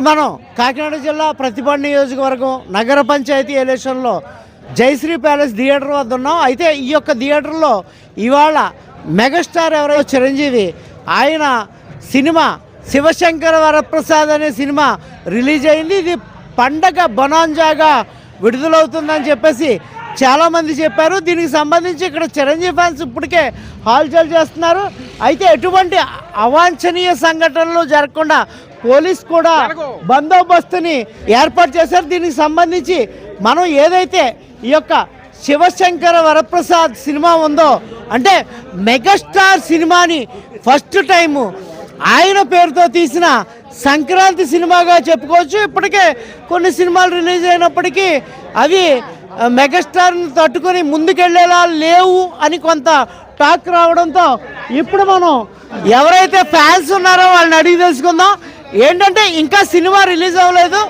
ఇప్పుడు మనం కాకినాడ జిల్లా ప్రతిపాడు నియోజకవర్గం నగర పంచాయతీ ఎలక్షన్లో జయశ్రీ ప్యాలెస్ థియేటర్ వద్ద ఉన్నాం. అయితే ఈ యొక్క థియేటర్లో ఇవాళ మెగాస్టార్ ఎవరో చిరంజీవి ఆయన సినిమా శివశంకర వరప్రసాద్ అనే సినిమా రిలీజ్ అయింది. ఇది పండగ బొనాంజాగా విడుదలవుతుందని చెప్పేసి చాలామంది చెప్పారు. దీనికి సంబంధించి ఇక్కడ చిరంజీవి ఫ్యాన్స్ ఇప్పటికే హాల్చల్ చేస్తున్నారు. అయితే ఎటువంటి అవాంఛనీయ సంఘటనలు జరగకుండా పోలీస్ కూడా బందోబస్తుని ఏర్పాటు చేశారు. దీనికి సంబంధించి మనం ఏదైతే ఈ యొక్క శివశంకర వరప్రసాద్ సినిమా ఉందో అంటే మెగాస్టార్ సినిమాని ఫస్ట్ టైము ఆయన పేరుతో తీసిన సంక్రాంతి సినిమాగా చెప్పుకోవచ్చు. ఇప్పటికే కొన్ని సినిమాలు రిలీజ్ అయినప్పటికీ అవి మెగాస్టార్ని తట్టుకొని ముందుకెళ్ళేలా లేవు అని కొంత టాక్ రావడంతో ఇప్పుడు మనం ఎవరైతే ఫ్యాన్స్ ఉన్నారో వాళ్ళని అడిగి తెలుసుకుందాం. ఏంటంటే ఇంకా సినిమా రిలీజ్ అవ్వలేదు.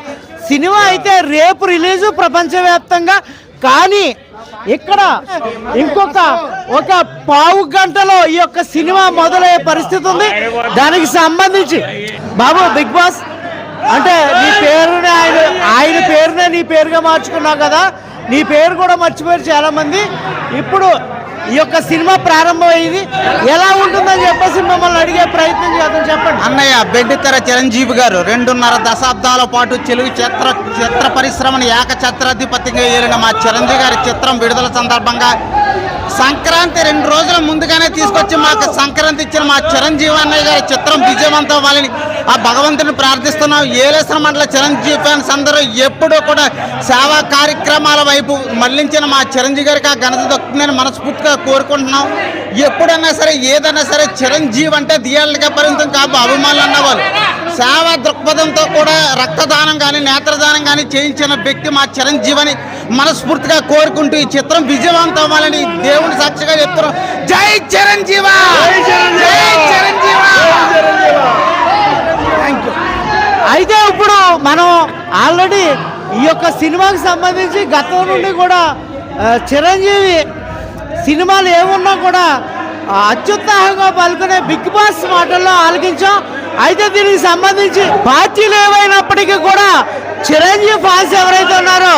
సినిమా అయితే రేపు రిలీజు ప్రపంచవ్యాప్తంగా. కానీ ఇక్కడ ఇంకొక ఒక పావు గంటలో ఈ యొక్క సినిమా మొదలయ్యే పరిస్థితి ఉంది. దానికి సంబంధించి బాబు బిగ్ బాస్ అంటే నీ పేరునే ఆయన ఆయన పేరునే నీ పేరుగా మార్చుకున్నావు కదా. నీ పేరు కూడా మర్చిపోయారు చాలామంది. ఇప్పుడు ఈ యొక్క సినిమా ప్రారంభమైంది. ఎలా ఉంటుందని చెప్పేసి మమ్మల్ని అడిగే ప్రయత్నం చేద్దాం చెప్పండి. అన్నయ్య బెడ్డితెర చిరంజీవి గారు రెండున్నర దశాబ్దాల పాటు తెలుగు చిత్ర చిత్ర పరిశ్రమను ఏకఛత్రాధిపతిగా ఏలిన మా చిరంజీవి గారి చిత్రం విడుదల సందర్భంగా సంక్రాంతి రెండు రోజుల ముందుగానే తీసుకొచ్చి మాకు సంక్రాంతి ఇచ్చిన మా చిరంజీవి అన్నయ్య గారి చిత్రం విజయవంతం అవ్వాలని ఆ భగవంతుని ప్రార్థిస్తున్నాం. ఏలేశ్వర మండల చిరంజీవి ఫ్యాన్స్ అందరూ ఎప్పుడూ కూడా సేవా కార్యక్రమాల వైపు మళ్ళించిన మా చిరంజీవి గారికి ఆ ఘనత దక్కుతుందని మనస్ఫూర్తిగా కోరుకుంటున్నాం. ఎప్పుడన్నా సరే ఏదన్నా సరే చిరంజీవి అంటే దియాళ్ళగా పరిమితం కాదు అభిమానులు అన్నవాళ్ళు. సేవా దృక్పథంతో కూడా రక్తదానం కానీ నేత్రదానం కానీ చేయించిన వ్యక్తి మా చిరంజీవి అని మనస్ఫూర్తిగా కోరుకుంటూ ఈ చిత్రం విజయవంతం అవ్వాలని దేవుని సాక్షిగా చెప్తున్నాం. జై చిరంజీవ! జై చిరంజీవ! అయితే ఇప్పుడు మనం ఆల్రెడీ ఈ యొక్క సినిమాకి సంబంధించి గతం నుండి కూడా చిరంజీవి సినిమాలు ఏమున్నా కూడా అత్యుత్సాహంగా పాల్గొనే బిగ్ బాస్ మాటల్లో ఆలకించాం. అయితే దీనికి సంబంధించి పార్టీలు ఏవైనప్పటికీ కూడా చిరంజీవి ఫ్యాన్స్ ఎవరైతే ఉన్నారో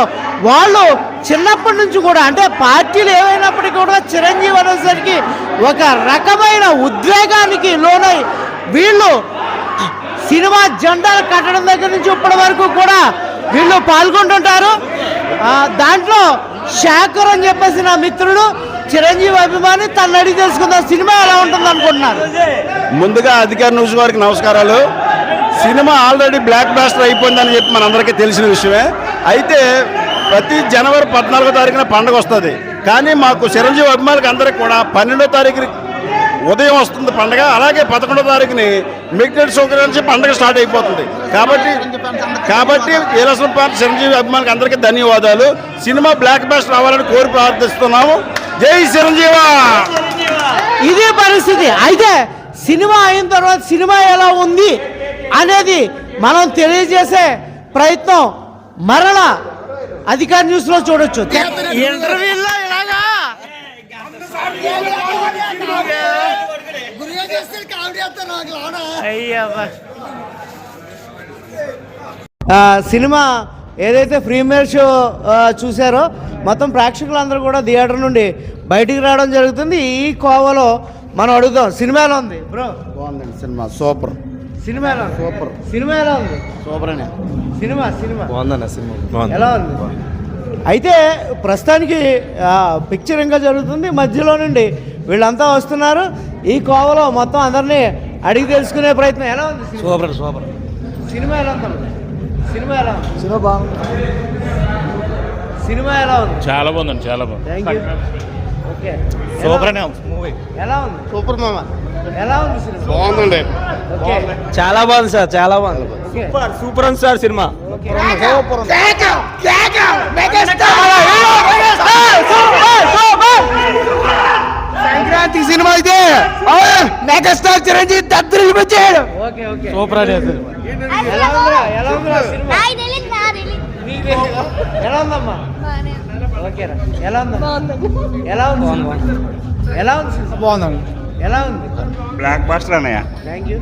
వాళ్ళు చిన్నప్పటి నుంచి కూడా అంటే పార్టీలు ఏమైనప్పటికీ కూడా చిరంజీవి అనేసరికి ఒక రకమైన ఉద్వేగానికి లోనై వీళ్ళు సినిమా జెండాలు కట్టడం దగ్గర నుంచి ఇప్పటి వరకు కూడా వీళ్ళు పాల్గొంటుంటారు. దాంట్లో శాఖర్ అని చెప్పేసి నా మిత్రుడు చిరంజీవి అభిమాని తను అడిగి తెలుసుకుందాం సినిమా ఎలా ఉంటుంది అనుకుంటున్నారు? ముందుగా అధికార న్యూస్ వారికి నమస్కారాలు. సినిమా ఆల్రెడీ బ్లాక్ బ్లాస్టర్ అయిపోయిందని చెప్పి మనందరికీ తెలిసిన విషయమే. అయితే ప్రతి జనవరి పద్నాలుగో తారీఖున పండుగ వస్తుంది. కానీ మాకు చిరంజీవి అభిమానులకు అందరికి కూడా పన్నెండో తారీఖు ఉదయం వస్తుంది పండగ అలాగే పదకొండో తారీఖుని మిగ్నెట్ సౌకర్యం నుంచి పండగ స్టార్ట్ అయిపోతుంది. కాబట్టి కాబట్టి ఈలసం పార్టీ చిరంజీవి అభిమానులకు అందరికీ ధన్యవాదాలు. సినిమా బ్లాక్ బాస్ట్ రావాలని కోరి ప్రార్థిస్తున్నాము. జై చిరంజీవా! ఇదే పరిస్థితి. అయితే సినిమా అయిన తర్వాత సినిమా ఎలా ఉంది అనేది మనం తెలియజేసే ప్రయత్నం మరలా అధికార న్యూస్లో చూడొచ్చు ఇంటర్వ్యూలో ఇలాగా సినిమా ఏదైతే ప్రీమియర్ షో చూసారో మొత్తం ప్రేక్షకులందరూ కూడా థియేటర్ నుండి బయటికి రావడం జరుగుతుంది ఈ కోవలో మనం అడుగుదాం సినిమా ఎలా ఉంది బ్రో బాగుందండి సినిమా సూపర్ సినిమా ఎలా ఉంది? సూపర్. సినిమా ఎలా ఉంది? సూపర్ అనే సినిమా సినిమా? బాగుందన్న సినిమా. ఎలా ఉంది? అయితే ప్రస్తుతానికి పిక్చర్ ఇంకా జరుగుతుంది. మధ్యలో నుండి వీళ్ళంతా వస్తున్నారు. ఈ కోవలో మొత్తం అందరినీ అడిగి తెలుసుకునే ప్రయత్నం. ఎలా ఉంది? Super super. సినిమా ఎలా ఉంది? సినిమా ఎలా ఉంది? సినిమా బాగుంది. సినిమా ఎలా ఉంది? చాలా బాగుందండి చాలా బాగుంది. Thank you okay. సూపర్ అనే మూవీ. ఎలా ఉంది? సూపర్ మామ. ఎలా ఉంది సినిమా? బాగుందండి. ఓకే. చాలా బాగుంది సార్ చాలా బాగుంది. ఓకే. సూపర్ సూపర్ ఉంది సార్ సినిమా. సంక్రాంతి సినిమా అయితే మెగాస్టార్ చిరంజీవి ఓకే సూపర్ అనే ఎలా ఎలా సినిమా? తెలీదా? ఎలా ఉందమ్మా? ఓకేరా ఎలా ఉంది ఎలా ఉంది? ఎలా ఉంది? బాగుందండి ఎలా ఉంది బ్లాక్ బాస్టర్ అన్నయ్య థ్యాంక్ యూ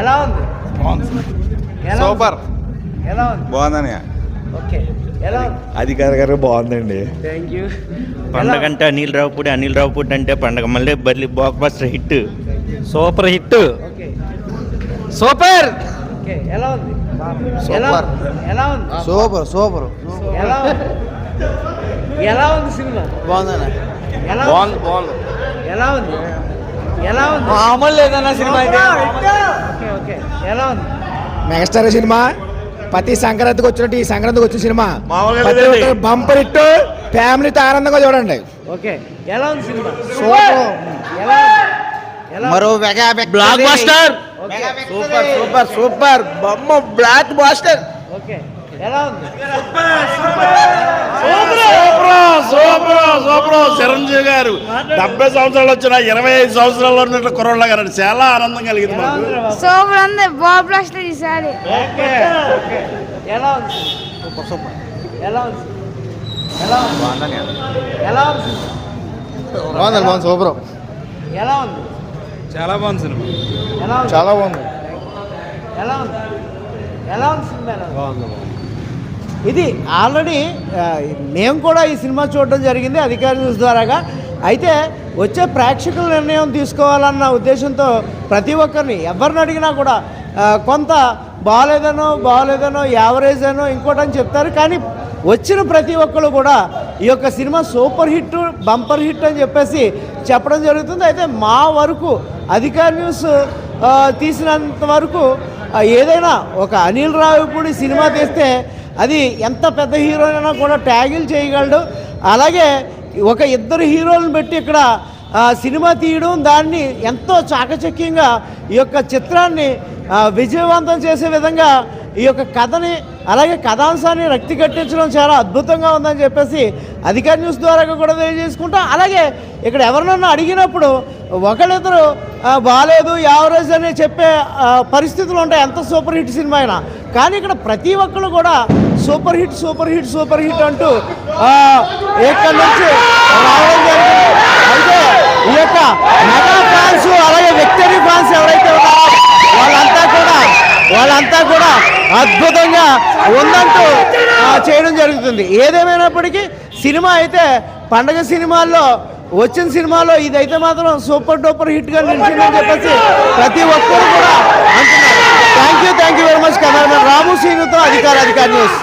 ఎలా ఉంది ఉంది? సూపర్ ఎలా ఉంది బాగుందని ఓకే ఎలా ఉంది అధికారి గారు బాగుందండి థ్యాంక్ యూ పండగ అంటే అనిల్ రావుపూడి అనిల్ రావుపూడి అంటే పండగ మళ్ళీ burley blockbuster hit super hit okay super okay ఎలా ఉంది ఉంది? ఎలా ఉంది సూపర్ సూపర్ ఎలా ఉంది ఎలా ఉంది సినిమా? బాగుందన్న. ఎలా బాగుంది బాగుంది. ఎలా ఉంది? ఎలా ఉంది? మామూలు లేదన్న సినిమా అయితే. Okay okay. ఎలా ఉంది? మెగాస్టార్ సినిమా ప్రతి సంక్రాంతికి వచ్చినట్టు ఈ సంక్రాంతికి వచ్చిన సినిమా. బంపర్ ఇట్టు ఫ్యామిలీతో ఆనందంగా చూడండి. ఓకే ఎలా ఉంది సినిమా? సూపర్. ఎలా? మరో mega blockbuster super super super. బొమ్మ బ్లాక్ బాస్టర్ ఓకే. ఎలా ఉంది చిరంజీవి గారు డెబ్బై సంవత్సరాలు వచ్చిన ఇరవై ఐదు సంవత్సరాల్లో ఉన్నట్టు కుర్రోళ్ళ గారు చాలా ఆనందం కలిగింది మాకు? సూపర్ ఉంది బాబు ఈసారి ఎలా ఉంది? Super super. ఎలా ఉంది? ఎలా ఉంది? ఎలా ఉంది? బాగుంది బాగుంది సూపర్. ఎలా ఉంది? చాలా బాగుంది సినిమా. ఎలా చాలా బాగుంది. ఎలా ఉంది? ఎలా ఉంది సినిమా? ఎలా ఉంది? ఇది ఆల్రెడీ మేము కూడా ఈ సినిమా చూడడం జరిగింది అధికార న్యూస్ ద్వారాగా. అయితే వచ్చే ప్రేక్షకుల నిర్ణయం తీసుకోవాలన్న ఉద్దేశంతో ప్రతి ఒక్కరిని ఎవరిని అడిగినా కూడా కొంత బాగాలేదనో బాగాలేదనో యావరేజ్ అనో ఇంకోటని చెప్తారు. కానీ వచ్చిన ప్రతి ఒక్కరు కూడా ఈ యొక్క cinema super hit bumper hit అని చెప్పేసి చెప్పడం జరుగుతుంది. అయితే మా వరకు అధికారి న్యూస్ తీసినంత వరకు ఏదైనా ఒక అనిల్ రావిపూడి సినిమా తీస్తే అది ఎంత పెద్ద హీరోనైనా కూడా ట్యాగిల్ చేయగలడు. అలాగే ఒక ఇద్దరు హీరోలను పెట్టి ఇక్కడ సినిమా తీయడం దాన్ని ఎంతో చాకచక్యంగా ఈ యొక్క చిత్రాన్ని విజయవంతం చేసే విధంగా ఈ యొక్క కథని అలాగే కథాంశాన్ని రక్తి కట్టించడం చాలా అద్భుతంగా ఉందని చెప్పేసి అధికార న్యూస్ ద్వారా కూడా తెలియజేసుకుంటాం. అలాగే ఇక్కడ ఎవరినన్నా అడిగినప్పుడు ఒకళ్ళిద్దరు బాగాలేదు యావరేజ్ అని చెప్పే పరిస్థితులు ఉంటాయి. ఎంత సూపర్ హిట్ సినిమా అయినా. కానీ ఇక్కడ ప్రతి ఒక్కరు కూడా super hit super hit super hit అంటూ ఇక్కడ నుంచి రావడం జరిగింది. అయితే ఈ యొక్క మెగా ఫ్యాన్స్ అలాగే విక్టరీ ఫ్యాన్స్ ఎవరైతే ఉన్నారో వాళ్ళంతా కూడా వాళ్ళంతా కూడా అద్భుతంగా ఉందంటూ చేయడం జరుగుతుంది. ఏదేమైనప్పటికీ సినిమా అయితే పండగ సినిమాల్లో వచ్చిన సినిమాలో ఇదైతే మాత్రం సూపర్ డూపర్ హిట్గా నిలిచిందని చెప్పేసి ప్రతి ఒక్కరు కూడా అంటున్నారు. Thank you thank you very much cameraman Ramu సీనుతో అధికార అధికారి న్యూస్.